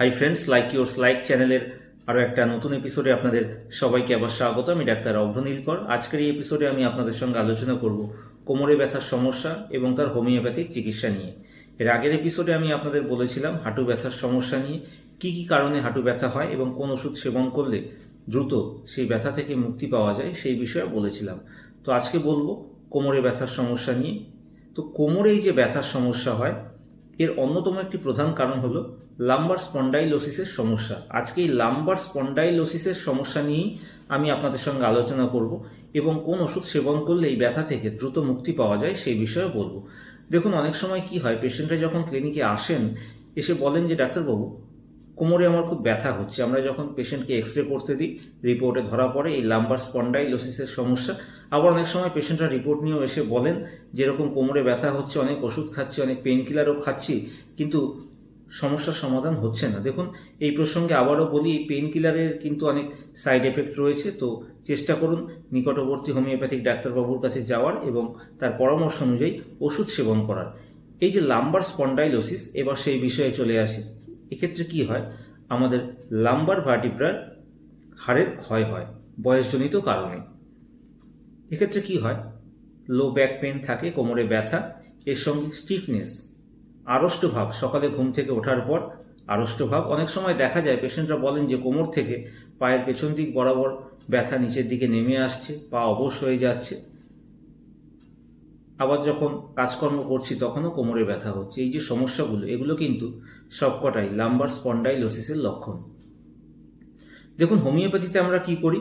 Hi friends like yours like চ্যানেলের আরও একটা নতুন এপিসোডে আপনাদের সবাইকে আবার স্বাগত। আমি ডাক্তার অভ্রনীলকর। আজকের এই এপিসোডে আমি আপনাদের সঙ্গে আলোচনা করব কোমরে ব্যথার সমস্যা এবং তার হোমিওপ্যাথিক চিকিৎসা নিয়ে। এর আগের এপিসোডে আমি আপনাদের বলেছিলাম হাঁটু ব্যথার সমস্যা নিয়ে, কি কি কারণে হাঁটু ব্যথা হয় এবং কোন ওষুধ সেবন করলে দ্রুত সেই ব্যথা থেকে মুক্তি পাওয়া যায় সেই বিষয়ে বলেছিলাম। তো আজকে বলব কোমরে ব্যথার সমস্যা নিয়ে। তো কোমরে এই যে ব্যথার সমস্যা হয়, এর অন্যতম একটি প্রধান কারণ হলো লাম্বার স্পন্ডাইলোসিসের সমস্যা। আজকে এই লাম্বার স্পন্ডাইলোসিসের সমস্যা নিয়েই আমি আপনাদের সঙ্গে আলোচনা করব এবং কোন ওষুধ সেবন করলে এই ব্যথা থেকে দ্রুত মুক্তি পাওয়া যায় সেই বিষয়ে বলব। দেখুন, অনেক সময় কি হয় পেশেন্টরা যখন ক্লিনিকে আসেন, এসে বলেন যে, ডাক্তারবাবু, কোমরে আমার খুব ব্যথা হচ্ছে। আমরা যখন পেশেন্টকে এক্স রে করতে দিই রিপোর্টে ধরা পড়ে এই লাম্বার স্পন্ডাইলোসিসের সমস্যা। আবার অনেক সময় পেশেন্টরা রিপোর্ট নিয়েও এসে বলেন, যেরকম কোমরে ব্যথা হচ্ছে, অনেক ওষুধ খাচ্ছি, অনেক পেন কিলারও খাচ্ছি। কিন্তু সমস্যার সমাধান হচ্ছে না। দেখুন, এই প্রসঙ্গে আবারও বলি পেন কিলারের কিন্তু অনেক সাইড এফেক্ট রয়েছে, তো চেষ্টা করুন নিকটবর্তী হোমিওপ্যাথিক ডাক্তারবাবুর কাছে যাওয়ার এবং তার পরামর্শ অনুযায়ী ওষুধ সেবন করার। এই যে লাম্বার স্পন্ডাইলোসিস এবার সেই বিষয়ে চলে আসি। এক্ষেত্রে কি হয়? আমাদের লাম্বার ভার্টিব্রার হাড়ের ক্ষয় হয়, বয়সজনিত কারণে। এক্ষেত্রে কি হয়? লো ব্যাক পেন থাকে, কোমরে ব্যথা, এর সঙ্গে স্টিফনেস আড়ষ্ট ভাব, সকালে ঘুম থেকে ওঠার পর আড়ষ্ট ভাব। অনেক সময় দেখা যায়, পেশেন্টরা বলেন যে কোমর থেকে পায়ের পেছন দিক বরাবর ব্যথা নিচের দিকে নেমে আসছে, পা অবশ হয়ে যাচ্ছে। আবার যখন কাজকর্ম করছি, তখনও কোমরে ব্যথা হচ্ছে। এই যে সমস্যাগুলো, এগুলো কিন্তু সবকটাই লাম্বার স্পন্ডাইলোসিসের লক্ষণ। দেখুন, হোমিওপ্যাথিতে আমরা কি করি?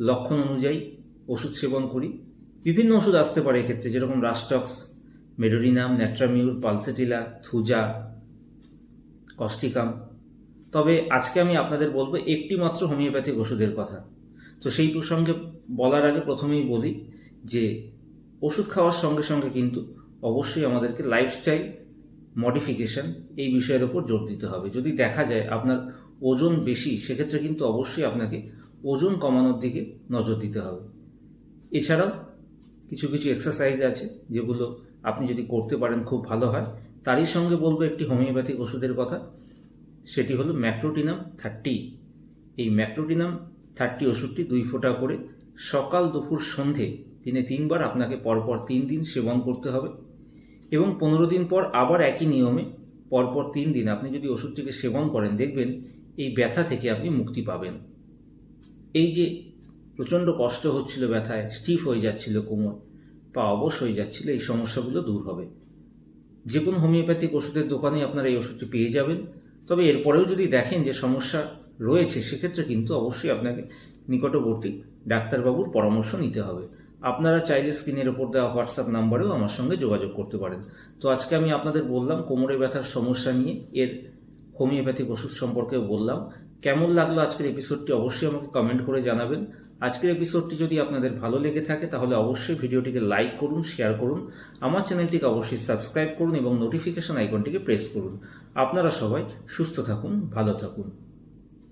লক্ষণ অনুযায়ী ওষুধ সেবন করি। বিভিন্ন ওষুধ আসতে পারে এক্ষেত্রে, যেরকম rhus tox medorrhinum, natrum mur, pulsatilla, thuja causticum তবে আজকে আমি আপনাদের বলব একটি মাত্র হোমিওপ্যাথিক ওষুধের কথা। তো সেই প্রসঙ্গে বলার আগে প্রথমেই বলি যে ওষুধ খাওয়ার সঙ্গে সঙ্গে কিন্তু অবশ্যই আমাদেরকে লাইফস্টাইল মডিফিকেশন এই বিষয়ের ওপর জোর দিতে হবে। যদি দেখা যায় আপনার ওজন বেশি, সেক্ষেত্রে কিন্তু অবশ্যই আপনাকে ওজন কমানোর দিকে নজর দিতে হবে। এছাড়াও কিছু কিছু এক্সারসাইজ আছে যেগুলো আপনি যদি করতে পারেন খুব ভালো হয়। তারই সঙ্গে বলব একটি হোমিওপ্যাথিক ওষুধের কথা। সেটি হলো ম্যাক্রোটিনাম থার্টি। এই ম্যাক্রোটিনাম থার্টি ওষুধটি দুই ফোঁটা করে সকাল দুপুর সন্ধে দিনে তিনবার আপনাকে পরপর তিন দিন সেবন করতে হবে এবং পনেরো দিন পর আবার একই নিয়মে পরপর তিন দিন আপনি যদি ওষুধটিকে সেবন করেন, দেখবেন এই ব্যথা থেকে আপনি মুক্তি পাবেন। এই যে প্রচণ্ড কষ্ট হচ্ছিল ব্যথায়, স্টিফ হয়ে যাচ্ছিল কোমর পা অবশ হয়ে যাচ্ছিল, এই সমস্যাগুলো দূর হবে। যে কোনো হোমিওপ্যাথিক ওষুধের দোকানে আপনারা এই ওষুধটি পেয়ে যাবেন। তবে এরপরেও যদি দেখেন যে সমস্যা রয়েছে, সেক্ষেত্রে কিন্তু অবশ্যই আপনাকে নিকটবর্তী ডাক্তারবাবুর পরামর্শ নিতে হবে। আপনারা চাইলে স্ক্রিনের ওপর দেওয়া হোয়াটসঅ্যাপ নাম্বারেও আমার সঙ্গে যোগাযোগ করতে পারেন। তো আজকে আমি আপনাদের বললাম, কোমরে ব্যথার সমস্যা নিয়ে, এর হোমিওপ্যাথিক ওষুধ সম্পর্কেও বললাম। কেমন লাগল আজকের এপিসোডটি অবশ্যই আমাকে কমেন্ট করে জানাবেন। আজকের এপিসোডটি যদি আপনাদের ভালো লেগে থাকে, তাহলে অবশ্যই ভিডিওটিকে লাইক করুন শেয়ার করুন, আমার চ্যানেলটিকে অবশ্যই সাবস্ক্রাইব করুন এবং নোটিফিকেশন আইকনটিকে প্রেস করুন। আপনারা সবাই সুস্থ থাকুন, ভালো থাকুন।